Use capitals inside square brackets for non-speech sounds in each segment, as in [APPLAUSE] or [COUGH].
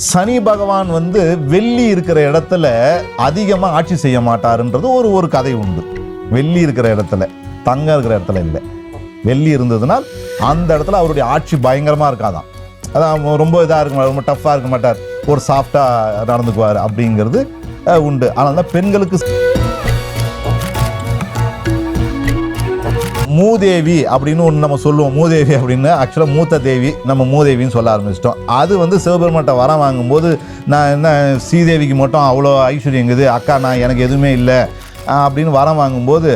சனி பகவான் வந்து வெள்ளி இருக்கிற இடத்துல அதிகமா ஆட்சி செய்ய மாட்டாருன்றது ஒரு ஒரு கதை உண்டு. வெள்ளி இருக்கிற இடத்துல தங்கம் இருக்கிற இடத்துல இல்லை. வெள்ளி இருந்ததுனால் அந்த இடத்துல அவருடைய ஆட்சி பயங்கரமா இருக்காதாம். அதான் ரொம்ப இதாக இருக்க மாட்டார் ரொம்ப டஃப்பாக இருக்க மாட்டார். ஒரு சாஃப்டாக நடந்துக்குவார் அப்படிங்கிறது உண்டு. ஆனால் தான் பெண்களுக்கு மூதேவி அப்படின்னு ஒன்று நம்ம சொல்லுவோம். மூதேவி அப்படின்னு ஆக்சுவலாக மூத்த தேவி நம்ம மூதேவின்னு சொல்ல ஆரம்பிச்சிட்டோம். அது வந்து சிவபெருமாட்ட வரம் வாங்கும்போது நான் என்ன ஸ்ரீதேவிக்கு மட்டும் அவ்வளோ ஐஸ்வர்யங்குது அக்கா நான் எனக்கு எதுவுமே இல்லை. அப்படின்னு வரம் வாங்கும்போது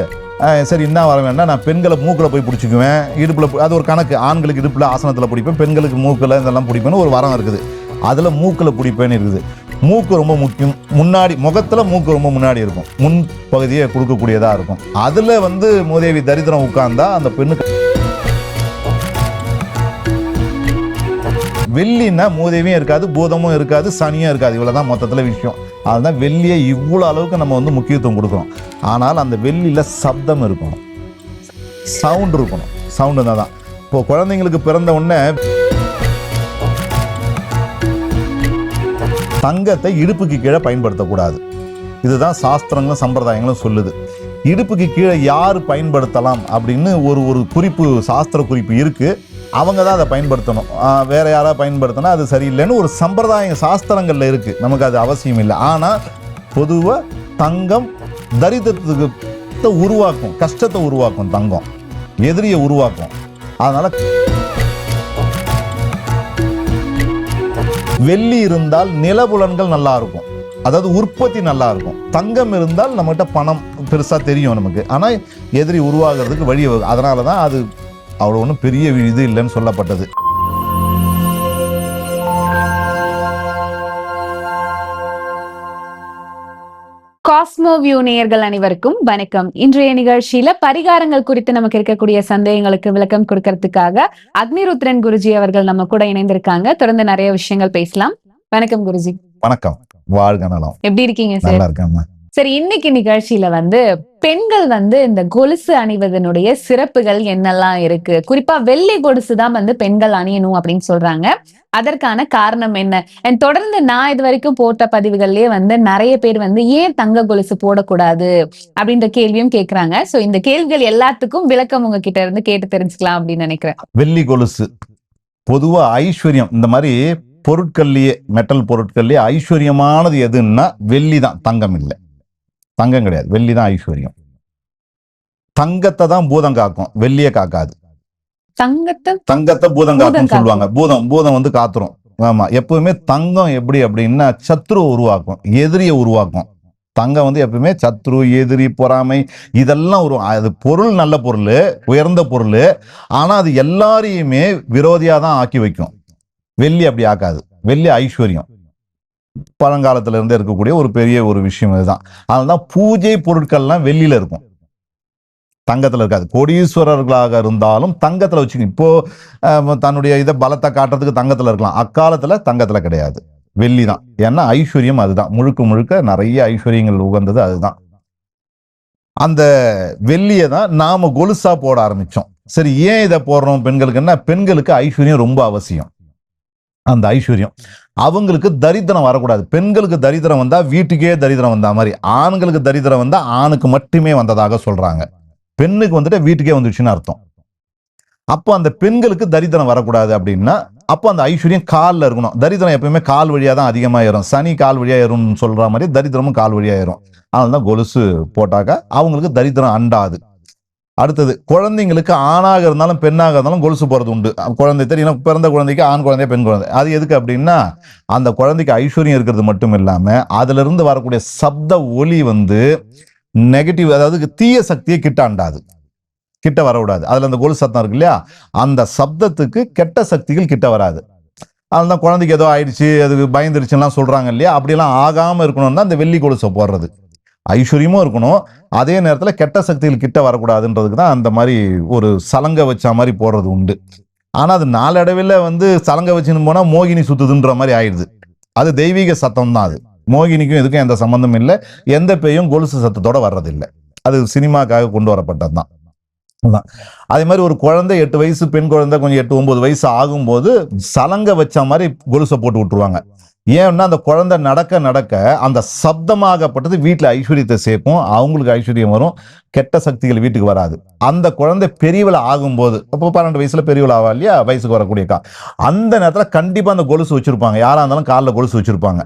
சரி என்ன வர வேண்டாம் நான் பெண்களை மூக்கில் போய் பிடிச்சிக்குவேன். இடுப்பில் அது ஒரு கணக்கு. ஆண்களுக்கு இடுப்பில் ஆசனத்தில் பிடிப்பேன். பெண்களுக்கு மூக்கில் இதெல்லாம் பிடிப்பேன்னு ஒரு வரம் இருக்குது. அதில் மூக்கில் பிடிப்பேன்னு இருக்குது. மூக்கு ரொம்ப முக்கியம். முன்னாடி முகத்தில் மூக்கு ரொம்ப முன்னாடி இருக்கும். முன் பகுதியை கொடுக்கக்கூடியதாக இருக்கும். அதில் வந்து மூதேவி தரித்திரம் உட்கார்ந்தா அந்த பெண்ணுக்கு வெள்ளின்னா மூதேவியும் இருக்காது பூதமும் இருக்காது சனியும் இருக்காது. இவ்வளோ தான் மொத்தத்தில் விஷயம். அதுதான் வெள்ளியை இவ்வளோ அளவுக்கு நம்ம வந்து முக்கியத்துவம் கொடுக்குறோம். ஆனால் அந்த வெள்ளியில் சப்தம் இருக்கணும். சவுண்ட் இருக்கணும். சவுண்டு தான் இப்போது குழந்தைங்களுக்கு பிறந்த உடனே தங்கத்தை இடுப்புக்கு கீழே பயன்படுத்தக்கூடாது. இதுதான் சாஸ்திரங்களும் சம்பிரதாயங்களும் சொல்லுது. இடுப்புக்கு கீழே யார் பயன்படுத்தலாம் அப்படின்னு ஒரு ஒரு குறிப்பு சாஸ்திர குறிப்பு இருக்குது அவங்க தான் அதை பயன்படுத்தணும். வேறு யாராவது பயன்படுத்தினா அது சரியில்லைன்னு ஒரு சம்பிரதாய சாஸ்திரங்களில் இருக்குது நமக்கு அது அவசியம் இல்லை. ஆனால் பொதுவாக தங்கம் தரித்திரத்துக்கு உருவாக்கும் கஷ்டத்தை உருவாக்கும் தங்கம். எதிரியை உருவாக்கும். அதனால் வெள்ளி இருந்தால் நிலபுலன்கள் நல்லா இருக்கும். அதாவது உற்பத்தி நல்லா இருக்கும். தங்கம் இருந்தால் நம்மகிட்ட பணம் பெருசாக தெரியும் நமக்கு. ஆனால் எதிரி உருவாகிறதுக்கு வழி அதனால தான் அது அவ்வளோ ஒன்றும் பெரிய இது இல்லைன்னு சொல்லப்பட்டது. காஸ்மோ வியூ நேயர்கள் அனைவருக்கும் வணக்கம். இன்றைய நிகழ்ச்சியில பரிகாரங்கள் குறித்து நமக்கு இருக்கக்கூடிய சந்தேகங்களுக்கு விளக்கம் கொடுக்கறதுக்காக அக்னிருத்ரன் குருஜி அவர்கள் நம்ம கூட இணைந்திருக்காங்க. தொடர்ந்து நிறைய விஷயங்கள் பேசலாம். வணக்கம் குருஜி. வணக்கம். வாழ்க நலம். எப்படி இருக்கீங்க சார்? நல்லா இருக்காம சரி இன்னைக்கு நிகழ்ச்சியில வந்து பெண்கள் வந்து இந்த கொலுசு அணிவதனுடைய சிறப்புகள் என்னெல்லாம் இருக்கு? குறிப்பா வெள்ளி கொலுசு தான் வந்து பெண்கள் அணியணும் அப்படின்னு சொல்றாங்க. அதற்கான காரணம் என்ன? அண்ட் தொடர்ந்து நான் இது வரைக்கும் போட்ட பதிவுகள்லயே வந்து நிறைய பேர் வந்து ஏன் தங்க கொலுசு போடக்கூடாது அப்படின்ற கேள்வியும் கேக்குறாங்க. சோ இந்த கேள்விகள் எல்லாத்துக்கும் விளக்கம் உங்ககிட்ட இருந்து கேட்டு தெரிஞ்சுக்கலாம் அப்படின்னு நினைக்கிறேன். வெள்ளி கொலுசு பொதுவா ஐஸ்வர்யம் இந்த மாதிரி பொருட்கள்லயே மெட்டல் பொருட்கள்லயே ஐஸ்வர்யமானது எதுன்னா வெள்ளி தான் தங்கம் இல்லை. தங்கம் கிடையாது. வெள்ளி தான் ஐஸ்வர்யம் தங்கத்தை தான் பூதம் காக்கும். வெள்ளியை காக்காது. தங்கத்தை தங்கத்தை பூதம் காக்கும். சொல்லுவாங்க. பூதம் பூதம் வந்து காத்துரும். ஆமா. எப்பவுமே தங்கம் எப்படி அப்படின்னா சத்ருவை உருவாக்கும். எதிரியை உருவாக்கும். தங்கம் வந்து எப்பவுமே சத்ரு எதிரி பொறாமை இதெல்லாம் ஒரு அது பொருள் நல்ல பொருள் உயர்ந்த பொருள். ஆனா அது எல்லாரையுமே விரோதியா தான் ஆக்கி வைக்கும். வெள்ளி அப்படி ஆக்காது. வெள்ளி ஐஸ்வர்யம் பழங்காலத்துல இருந்தே இருக்கக்கூடிய ஒரு பெரிய ஒரு விஷயம் இதுதான். அதனால தான் பூஜை பொருட்கள்லாம் வெள்ளியில இருக்கும். தங்கத்தில் இருக்காது. கோடீஸ்வரர்களாக இருந்தாலும் தங்கத்தில் வச்சுக்க இப்போ தன்னுடைய இதை பலத்தை காட்டுறதுக்கு தங்கத்தில் இருக்கலாம். அக்காலத்தில் தங்கத்தில் கிடையாது. வெள்ளி தான் ஏன்னா ஐஸ்வர்யம் அதுதான். முழுக்க முழுக்க நிறைய ஐஸ்வர்யங்கள் உகந்தது அதுதான். அந்த வெள்ளியை தான் நாம் கொலுசா போட ஆரம்பித்தோம் சரி ஏன் இதை போடுறோம் பெண்களுக்குன்னா பெண்களுக்கு ஐஸ்வர்யம் ரொம்ப அவசியம். அந்த ஐஸ்வர்யம். அவங்களுக்கு தரித்திரம் வரக்கூடாது. பெண்களுக்கு தரித்திரம் வந்தால் வீட்டுக்கே தரித்திரம் வந்தா மாதிரி. ஆண்களுக்கு தரித்திரம் வந்தால் ஆணுக்கு மட்டுமே வந்ததாக சொல்கிறாங்க பெண்ணுக்கு வந்துட்டு வீட்டுக்கே வந்துச்சுன்னு அர்த்தம். அப்போ அந்த பெண்களுக்கு தரித்திரம் வரக்கூடாது அப்படின்னா அப்போ அந்த ஐஸ்வர்யம் காலில் இருக்கணும். தரித்திரம் எப்பயுமே கால் வழியாக தான் அதிகமாக ஏறும். சனி கால் வழியாக ஏறும்னு சொல்கிற மாதிரி தரித்திரமும் கால் வழியாக ஏறும். அதனால தான் கொலுசு போட்டாக்க அவங்களுக்கு தரித்திரம் அண்டாது. அடுத்தது குழந்தைங்களுக்கு ஆணாக இருந்தாலும் பெண்ணாக இருந்தாலும் கொலுசு போகிறது உண்டு. குழந்தை தெரியும். பிறந்த குழந்தைக்கு ஆண் குழந்தை பெண் குழந்தை. அது எதுக்கு அப்படின்னா அந்த குழந்தைக்கு ஐஸ்வர்யம் இருக்கிறது மட்டும் இல்லாமல் அதிலிருந்து வரக்கூடிய சப்த ஒலி வந்து நெகட்டிவ் அதாவது தீய சக்தியை கிட்டாண்டாது கிட்ட வரக்கூடாது. அதில் அந்த கொலுசு சத்தம் இருக்கு இல்லையா அந்த சப்தத்துக்கு கெட்ட சக்திகள் கிட்ட வராது. அதனால குழந்தைக்கு ஏதோ ஆயிடுச்சு அதுக்கு பயந்துருச்சுலாம் சொல்கிறாங்க இல்லையா? அப்படியெல்லாம் இருக்கணும்னு தான் அந்த வெள்ளி கொலுசை போடுறது. ஐஸ்வர்யமும் இருக்கணும். அதே நேரத்தில் கெட்ட சக்திகள் கிட்ட வரக்கூடாதுன்றதுக்கு தான் அந்த மாதிரி ஒரு சலங்கை வச்ச மாதிரி போடுறது உண்டு. ஆனால் அது நாளடைவில் வந்து சலங்கை வச்சுன்னு போனால் மோகினி சுத்துதுன்ற மாதிரி ஆயிடுது. அது தெய்வீக சத்தம் தான் அது. மோகினிக்கும் இதுக்கும் எந்த சம்மந்தம் இல்லை. எந்த பேயும் கொலுசு சத்தத்தோடு வர்றதில்லை. அது சினிமாக்காக கொண்டு வரப்பட்டது தான். அதே மாதிரி ஒரு குழந்தை எட்டு வயசு பெண் குழந்தை கொஞ்சம் எட்டு ஒன்பது வயசு ஆகும்போது சலங்கை வச்ச மாதிரி கொலுசை போட்டு விட்டுருவாங்க. ஏன்னா அந்த குழந்தை நடக்க நடக்க அந்த சப்தமாகப்பட்டது வீட்டில் ஐஸ்வர்யத்தை சேர்க்கும். அவங்களுக்கு ஐஸ்வர்யம் வரும். கெட்ட சக்திகள் வீட்டுக்கு வராது. அந்த குழந்தை பெரியவளை ஆகும்போது இப்போ பன்னெண்டு வயசில் பெரியவள் ஆவா இல்லையா? வயசுக்கு வரக்கூடிய கா அந்த நேரத்தில் கண்டிப்பாக அந்த கொலுசு வச்சுருப்பாங்க. யாராக இருந்தாலும் காலில் கொலுசு வச்சுருப்பாங்க.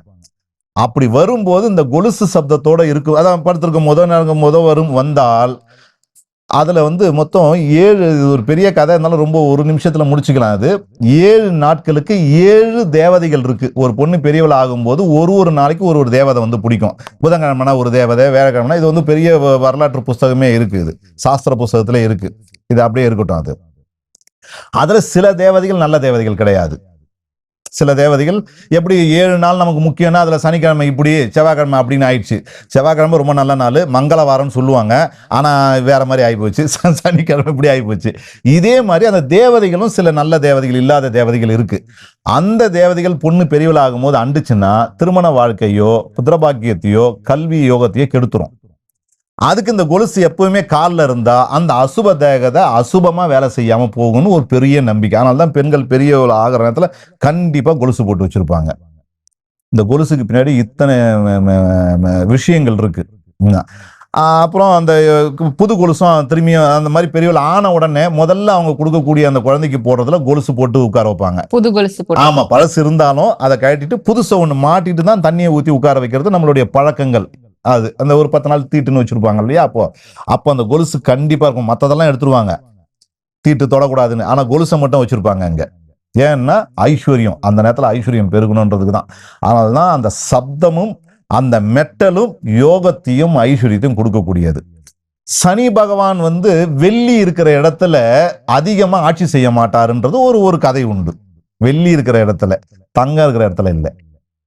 அப்படி வரும்போது இந்த கொலுசு சப்தத்தோட இருக்கும் அதான் படுத்திருக்கும் முத நேரம் முத வரும் வந்தால் அதில் வந்து மொத்தம் ஏழு இது ஒரு பெரிய கதை இருந்தாலும் ரொம்ப ஒரு நிமிஷத்தில் முடிச்சுக்கலாம் அது. ஏழு நாட்களுக்கு ஏழு தேவதைகள் இருக்குது ஒரு பொண்ணு பெரியவள் ஆகும்போது ஒரு ஒரு நாளைக்கு ஒரு ஒரு தேவதை வந்து பிடிக்கும். புதன்கிழமைனா ஒரு தேவதை வேறக்கிழமைனா இது வந்து பெரிய வ- வரலாற்று புஸ்தகமே இருக்குது இது. சாஸ்திர புஸ்தகத்தில் இருக்குது இது அப்படியே இருக்கட்டும் அது. அதில் சில தேவதைகள் நல்ல தேவதைகள் கிடையாது. சில தேவதைகள் எப்படி ஏழு நாள் நமக்கு முக்கியம்னா அதில் சனிக்கிழமை இப்படி செவ்வாய்க்கிழமை அப்படின்னு ஆயிடுச்சு. செவ்வாய்க்கிழமை ரொம்ப நல்ல நாள் மங்களவாரம்னு சொல்லுவாங்க. ஆனால் வேறு மாதிரி ஆகிப்போச்சு [LAUGHS] சனிக்கிழமை இப்படி ஆகிப்போச்சு இதே மாதிரி அந்த தேவதைகளும் சில நல்ல தேவதைகள் இல்லாத தேவதைகள் இருக்குது அந்த தேவதைகள் பொண்ணு பெரியவளாகும் போது அண்டுச்சுன்னா திருமண வாழ்க்கையோ புத்திரபாக்கியத்தையோ கல்வி யோகத்தையோ கெடுத்துரும். அதுக்கு இந்த கொலுசு எப்பவுமே காலில் இருந்தா அந்த அசுப தேகத்தை அசுபமா வேலை செய்யாம போகும்னு ஒரு பெரிய நம்பிக்கை. அதனால தான் பெண்கள் பெரியவள் ஆகிற நேரத்துல கண்டிப்பா கொலுசு போட்டு வச்சிருப்பாங்க. இந்த கொலுசுக்கு பின்னாடி இத்தனை விஷயங்கள் இருக்கு. ம். ஆஹ் அப்புறம் அந்த புது கொலுசும் திரும்பியும் அந்த மாதிரி பெரியவள் ஆன உடனே முதல்ல அவங்க கொடுக்கக்கூடிய அந்த குழந்தைக்கு போடுறதுல கொலுசு போட்டு உட்கார வைப்பாங்க. புது கொலுசு போட்டு. ஆமா பழசு இருந்தாலும் அதை கழட்டிட்டு புதுசை ஒண்ணு மாட்டிட்டு தான் தண்ணியை ஊத்தி உட்கார வைக்கிறது நம்மளுடைய பழக்கங்கள். அது அந்த ஒரு பத்து நாள் தீட்டுன்னு வச்சுருப்பாங்க இல்லையா? அப்போ அப்போ அந்த கொலுசு கண்டிப்பாக இருக்கும். மற்றதெல்லாம் எடுத்துருவாங்க. தீட்டு தொடக்கூடாதுன்னு. ஆனால் கொலுசை மட்டும் வச்சுருப்பாங்க அங்கே. ஏன்னா ஐஸ்வர்யம். அந்த நேரத்தில் ஐஸ்வர்யம் பெருகணுன்றதுக்கு தான். அதனால தான் அந்த சப்தமும் அந்த மெட்டலும் யோகத்தையும் ஐஸ்வர்யத்தையும் கொடுக்கக்கூடியது. சனி பகவான் வந்து வெள்ளி இருக்கிற இடத்துல அதிகமாக ஆட்சி செய்ய மாட்டாருன்றது ஒரு ஒரு கதை உண்டு. வெள்ளி இருக்கிற இடத்துல தங்கம் இருக்கிற இடத்துல இல்லை.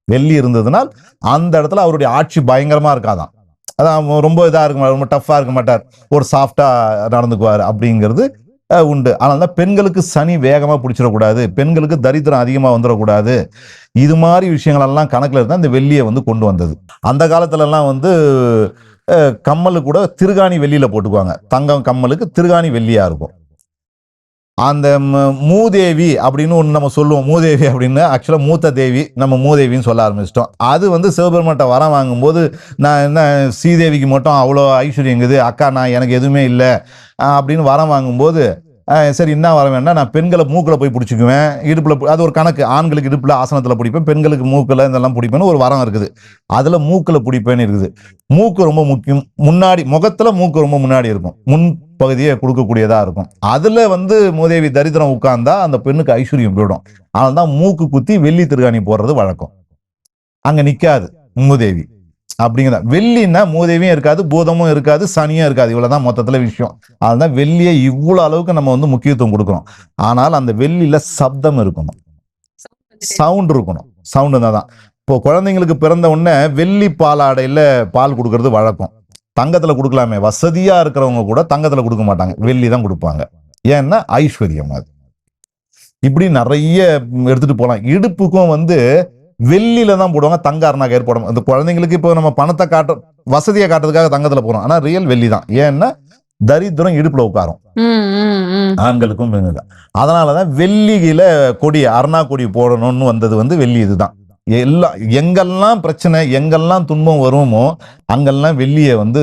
வெள்ளி இருந்ததுனால் அந்த இடத்துல அவருடைய ஆட்சி பயங்கரமாக இருக்காதான். அதான் ரொம்ப இதாக இருக்க மாட்டார் ரொம்ப டஃப்பாக இருக்க மாட்டார். ஒரு சாஃப்டாக நடந்துக்குவார் அப்படிங்கிறது உண்டு. ஆனால் தான் பெண்களுக்கு சனி வேகமாக பிடிச்சிடக்கூடாது பெண்களுக்கு தரித்திரம் அதிகமாக வந்துடக்கூடாது. இது மாதிரி விஷயங்கள் எல்லாம் இருந்தால் இருந்தா இந்த வெள்ளியை வந்து கொண்டு வந்தது. அந்த காலத்துலலாம் வந்து அஹ், கம்மலு கூட திருகாணி வெள்ளியில் போட்டுக்குவாங்க. தங்கம் கம்மலுக்கு திருகாணி வெள்ளியாக இருக்கும். அந்த மூதேவி அப்படின்னு ஒன்று நம்ம சொல்லுவோம். மூதேவி அப்படின்னு ஆக்சுவலாக மூத்த தேவி நம்ம மூதேவின்னு சொல்ல ஆரம்பிச்சிட்டோம். அது வந்து சிவபெருமாட்ட வரம் வாங்கும்போது நான் என்ன ஸ்ரீதேவிக்கு மட்டும் அவ்வளோ ஐஸ்வர்யங்குது இருக்குது. அக்கா நான் எனக்கு எதுவுமே இல்லை அப்படின்னு வரம் வாங்கும்போது சரி என்ன வர வேண்டாம் நான் பெண்களை மூக்கில் போய் பிடிச்சிக்குவேன். இடுப்பில் அது ஒரு கணக்கு. ஆண்களுக்கு இடுப்பில் ஆசனத்தில் பிடிப்பேன் பெண்களுக்கு மூக்கில் இதெல்லாம் பிடிப்பேன்னு ஒரு வரம் இருக்குது. அதில் மூக்கில் பிடிப்பேன்னு இருக்குது. மூக்கு ரொம்ப முக்கியம். முன்னாடி முகத்தில் மூக்கு ரொம்ப முன்னாடி இருக்கும். முன் பகுதியை கொடுக்கக்கூடியதாக இருக்கும். அதில் வந்து மூதேவி தரித்திரம் உட்கார்ந்தா அந்த பெண்ணுக்கு ஐஸ்வர்யம் போயிடும். அதனால தான் மூக்கு குத்தி வெள்ளி திருகாணி போடுறது வழக்கம். அங்கே நிற்காது மூதேவி. அப்படிங்கிற வெள்ளின்னா மூதேவியும் இருக்காது பூதமும் இருக்காது சனியும் இருக்காது. இவ்வளவுதான் மொத்தத்தில் விஷயம். அதுதான் வெள்ளியை இவ்வளோ அளவுக்கு நம்ம வந்து முக்கியத்துவம் கொடுக்குறோம் ஆனால் அந்த வெள்ளியில் சப்தம் இருக்கணும். சவுண்ட் இருக்கணும். சவுண்டு தான் இப்போ குழந்தைங்களுக்கு பிறந்த உடனே வெள்ளி பாலாடையில் பால் கொடுக்கறது வழக்கம். தங்கத்தில் கொடுக்கலாமே. வசதியாக இருக்கிறவங்க கூட தங்கத்தில் கொடுக்க மாட்டாங்க. வெள்ளி தான் கொடுப்பாங்க. ஏன்னா ஐஸ்வர்யம் அது. இப்படி நிறைய எடுத்துகிட்டு போகலாம் இடுப்புக்கும் வந்து வெள்ளியில தான் போடுவாங்க தங்க அரணா கயிறு போடுவாங்க அந்த குழந்தைங்களுக்கு இப்போ நம்ம பணத்தை காட்ட வசதியை காட்டுறதுக்காக தங்கத்துல போறோம். ஆனா ரியல் வெள்ளி தான் ஏன்னா தரித்திரம் இடுப்புல உட்காரும். ஆண்களுக்கும் பெண்களுக்கும். அதனாலதான் வெள்ளியில கொடி அருணா கொடி போடணும்னு வந்தது வந்து வெள்ளி இதுதான். எல்லாம் எங்கெல்லாம் பிரச்சனை எங்கெல்லாம் துன்பம் வருமோ அங்கெல்லாம் வெள்ளியை வந்து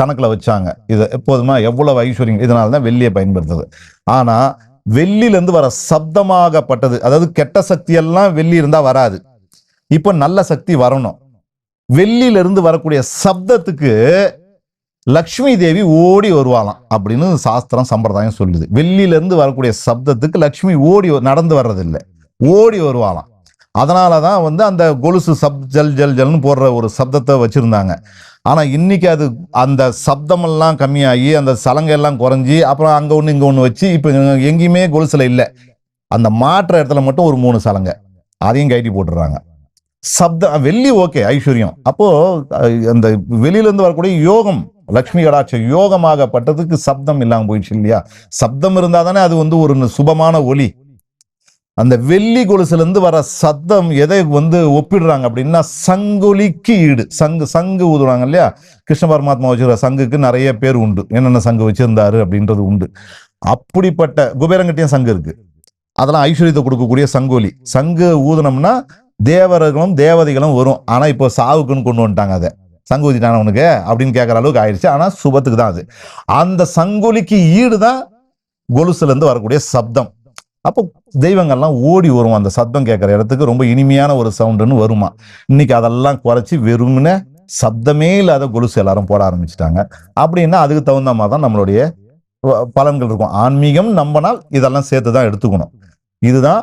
கணக்குல வச்சாங்க. இது எப்போதுமா எவ்வளவு ஐஸ்வர்யம் இதனால தான் வெள்ளியை பயன்படுத்துது. ஆனா வெள்ளிலேருந்து வர சப்தமாகப்பட்டது. அதாவது கெட்ட சக்தி எல்லாம் வெள்ளி இருந்தால் வராது. இப்போ நல்ல சக்தி வரணும். வெள்ளியிலிருந்து வரக்கூடிய சப்தத்துக்கு லக்ஷ்மி தேவி ஓடி வருவாளாம் அப்படின்னு சாஸ்திரம் சம்பிரதாயம் சொல்லுது. வெள்ளியிலிருந்து வரக்கூடிய சப்தத்துக்கு லக்ஷ்மி ஓடி நடந்து வர்றதில்லை. ஓடி வருவாளாம். அதனால தான் வந்து அந்த கொலுசு சப் ஜல் ஜல் ஜல்னு போடுற ஒரு சப்தத்தை வச்சுருந்தாங்க. ஆனால் இன்றைக்கி அது அந்த சப்தமெல்லாம் கம்மியாகி அந்த சலங்கை எல்லாம் குறைஞ்சி அப்புறம் அங்கே ஒன்று இங்கே ஒன்று வச்சு இப்போ எங்கேயுமே கொலுசில் இல்லை. அந்த மாற்ற இடத்துல மட்டும் ஒரு மூணு சலங்கை. அதையும் கைட்டி போட்டுடுறாங்க. சப்தம் வெள்ளி ஓகே ஐஸ்வர்யம். அப்போது அந்த வெளியிலேருந்து வரக்கூடிய யோகம் லக்ஷ்மி கடாட்சம் யோகமாகப்பட்டதுக்கு சப்தம் இல்லாமல் போயிடுச்சு இல்லையா? சப்தம் இருந்தால் தானே அது வந்து ஒரு சுபமான ஒலி அந்த வெள்ளி கொலுசுலேருந்து வர சத்தம் எதை வந்து ஒப்பிடுறாங்க அப்படின்னா சங்கொலிக்கு ஈடு. சங்கு சங்கு ஊதுறாங்க இல்லையா? கிருஷ்ண பரமாத்மா வச்சுருக்க சங்குக்கு நிறைய பேர் உண்டு. என்னென்ன சங்கு வச்சுருந்தாரு அப்படின்றது உண்டு. அப்படிப்பட்ட குபேரங்கிட்டையும் சங்கு இருக்குது அதெல்லாம் ஐஸ்வர்யத்தை கொடுக்கக்கூடிய சங்கோலி. சங்கு ஊதுனம்னா தேவர்களும் தேவதைகளும் வரும். ஆனால் இப்போ சாவுக்குன்னு கொண்டு வந்துட்டாங்க அதை. சங்கு ஊதிட்டான உனக்கு அப்படின்னு கேட்குற அளவுக்கு ஆயிடுச்சு ஆனால் சுபத்துக்கு தான் அது. அந்த சங்கொலிக்கு ஈடு தான் கொலுசுலேருந்து வரக்கூடிய சப்தம். அப்போ தெய்வங்கள்லாம் ஓடி வரும் அந்த சத்தம் கேட்குற இடத்துக்கு. ரொம்ப இனிமையான ஒரு சவுண்டுன்னு வருமா. இன்னைக்கு அதெல்லாம் குறைச்சி வெறும்னு சப்தமே இல்லாத கொலுசு எல்லாரும் போட ஆரம்பிச்சிட்டாங்க. அப்படின்னா அதுக்கு தகுந்த மாதிரி தான் நம்மளுடைய பலன்கள் இருக்கும். ஆன்மீகம் நம்பினால் இதெல்லாம் சேர்த்து தான் எடுத்துக்கணும். இதுதான்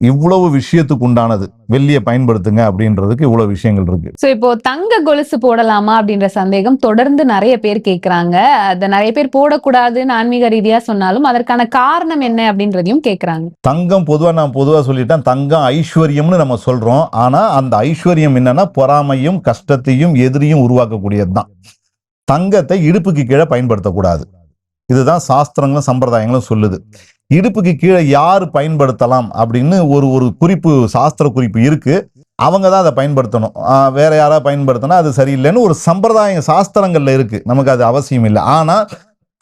இவ்வளவு விஷயத்துக்கு உண்டானது. வெள்ளியை பயன்படுத்துங்க அப்படின்றதுக்கு இவ்வளவு விஷயங்கள் இருக்கு. சோ இப்போ தங்க கொலுசு போடலாமா அப்படின்ற சந்தேகம் தொடர்ந்து நிறைய பேர் கேக்குறாங்க. அத நிறைய பேர் போடக்கூடாதுன்னு ஆன்மீக ரீதியா சொன்னாலும் அதற்கான காரணம் என்ன அப்படின்றதையும் கேக்குறாங்க. தங்கம் பொதுவா நான் பொதுவா சொல்லிட்டேன் தங்கம் ஐஸ்வர்யம்னு நம்ம சொல்றோம். ஆனா அந்த ஐஸ்வர்யம் என்னன்னா பொறாமையும் கஷ்டத்தையும் எதிரியும் உருவாக்கக்கூடியது தான். தங்கத்தை இடுப்புக்கு கீழே பயன்படுத்தக்கூடாது. இதுதான் சாஸ்திரங்களும் சம்பிரதாயங்களும் சொல்லுது. இடுப்புக்கு கீழே யார் பயன்படுத்தலாம் அப்படின்னு ஒரு ஒரு குறிப்பு சாஸ்திர குறிப்பு இருக்குது அவங்க தான் அதை பயன்படுத்தணும். வேறு வேற யாராவது பயன்படுத்தினா அது சரியில்லைன்னு ஒரு சம்பிரதாயம் சாஸ்திரங்களில் இருக்குது நமக்கு அது அவசியம் இல்லை. ஆனால்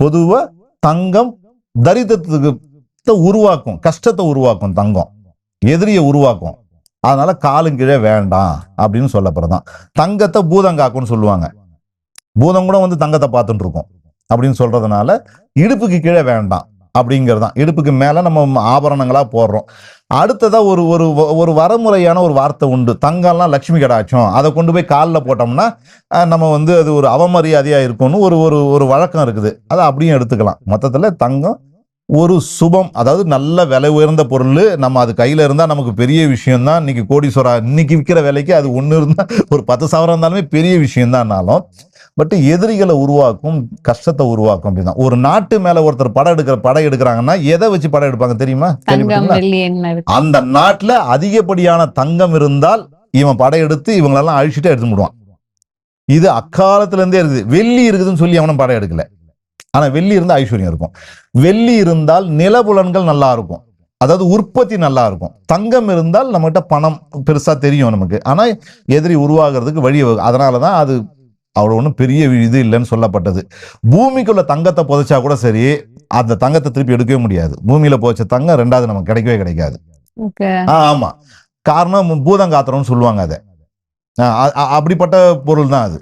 பொதுவாக தங்கம் தரித்திரத்துக்கு உருவாக்கும் கஷ்டத்தை உருவாக்கும் தங்கம். எதிரியை உருவாக்கும். அதனால காலும் கீழே வேண்டாம் அப்படின்னு சொல்லப்படுறதான் தங்கத்தை பூதங்காக்கும்னு சொல்லுவாங்க. பூதம் கூட வந்து தங்கத்தை பார்த்துட்டு இருக்கும். அப்படின்னு சொல்றதுனால இடுப்புக்கு கீழே வேண்டாம். அப்படிங்கிறதான் இடுப்புக்கு மேலே நம்ம ஆபரணங்களாக போடுறோம். அடுத்ததாக ஒரு ஒரு ஒரு வரமுறையான ஒரு வார்த்தை உண்டு. தங்கம்லாம் லக்ஷ்மி கடாட்சம். அதை கொண்டு போய் காலில் போட்டோம்னா நம்ம வந்து அது ஒரு அவமரியாதையாக இருக்கும்னு ஒரு ஒரு ஒரு வழக்கம் இருக்குது. அதை அப்படியும் எடுத்துக்கலாம். மொத்தத்தில் தங்கம் ஒரு சுபம். அதாவது நல்ல விலை உயர்ந்த பொருள். நம்ம அது கையில் இருந்தால் நமக்கு பெரிய விஷயம் தான் இன்னைக்கு கோடீஸ்வரா இன்றைக்கி விற்கிற விலைக்கு அது ஒன்று இருந்தால் ஒரு பத்து சவரம் இருந்தாலுமே பெரிய விஷயந்தான்னாலும் பட் எதிரிகளை உருவாக்கும் கஷ்டத்தை உருவாக்கும் அப்படிதான். ஒரு நாட்டு மேல ஒருத்தர் படம் எடுக்கிற படம் எடுக்கிறாங்கன்னா எதை வச்சு படம் எடுப்பாங்க தெரியுமா? அந்த நாட்டுல அதிகப்படியான தங்கம் இருந்தால் இவன் படையெடுத்து இவங்களெல்லாம் அழிச்சிட்டு எடுத்து விடுவான் இது அக்காலத்துல இருந்தே இருக்குது. வெள்ளி இருக்குதுன்னு சொல்லி அவனும் படம் எடுக்கல. ஆனா வெள்ளி இருந்தா ஐஸ்வர்யம் இருக்கும். வெள்ளி இருந்தால் நிலபுலன்கள் நல்லா இருக்கும். அதாவது உற்பத்தி நல்லா இருக்கும். தங்கம் இருந்தால் நம்மகிட்ட பணம் பெருசா தெரியும் நமக்கு. ஆனா எதிரி உருவாகிறதுக்கு வழி வகு- அதனாலதான் அது அவ்வளோ ஒன்றும் பெரிய இது இல்லைன்னு சொல்லப்பட்டது. பூமிக்குள்ள தங்கத்தை புதைச்சா கூட சரி அந்த தங்கத்தை திருப்பி எடுக்கவே முடியாது. பூமியில புதைச்ச தங்கம் ரெண்டாவது நமக்கு கிடைக்கவே கிடைக்காது. ஆமா. காரணம் பூதங்காத்திரம்னு சொல்லுவாங்க அதை. அப்படிப்பட்ட பொருள் தான் அது.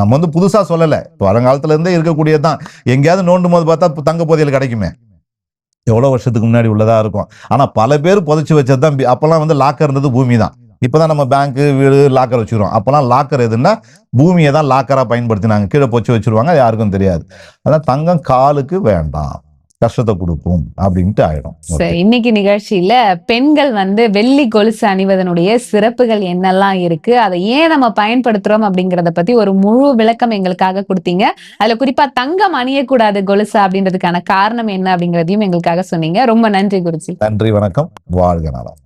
நம்ம வந்து புதுசா சொல்லல. பழங்காலத்துல இருந்தே இருக்கக்கூடியதுதான் எங்கேயாவது நோண்டும் போது பார்த்தா தங்க புதையல் கிடைக்குமே. எவ்வளவு வருஷத்துக்கு முன்னாடி உள்ளதா இருக்கும். ஆனா பல பேர் புதைச்சு வச்சது தான். அப்பெல்லாம் வந்து லாக்கர் இருந்தது பூமி தான். இப்பதான் நம்ம பேங்க் வீடு லாக்கர் வச்சுக்கிறோம். அப்பெல்லாம் லாக்கர் எதுன்னா பூமியை தான் லாக்கரா பயன்படுத்தினாங்க. கீழே பொச்சு வச்சிருவாங்க அது யாருக்கும் தெரியாது. அதான் தங்கம் காலுக்கு வேண்டாம். கஷ்டத்தை கொடுக்கும் அப்படின்ட்டு ஆயிடும். சரி இன்னைக்கு நிகழ்ச்சியில பெண்கள் வந்து வெள்ளி கொலுசு அணிவதனுடைய சிறப்புகள் என்னெல்லாம் இருக்கு அதை ஏன் நம்ம பயன்படுத்துறோம் அப்படிங்கறத பத்தி ஒரு முழு விளக்கம் எங்களுக்காக கொடுத்தீங்க. அதுல குறிப்பா தங்கம் அணியக்கூடாது கொலுசு அப்படின்றதுக்கான காரணம் என்ன அப்படிங்கறதையும் எங்களுக்காக சொன்னீங்க. ரொம்ப நன்றி குருஜி. நன்றி வணக்கம். வாழ்க நலம்.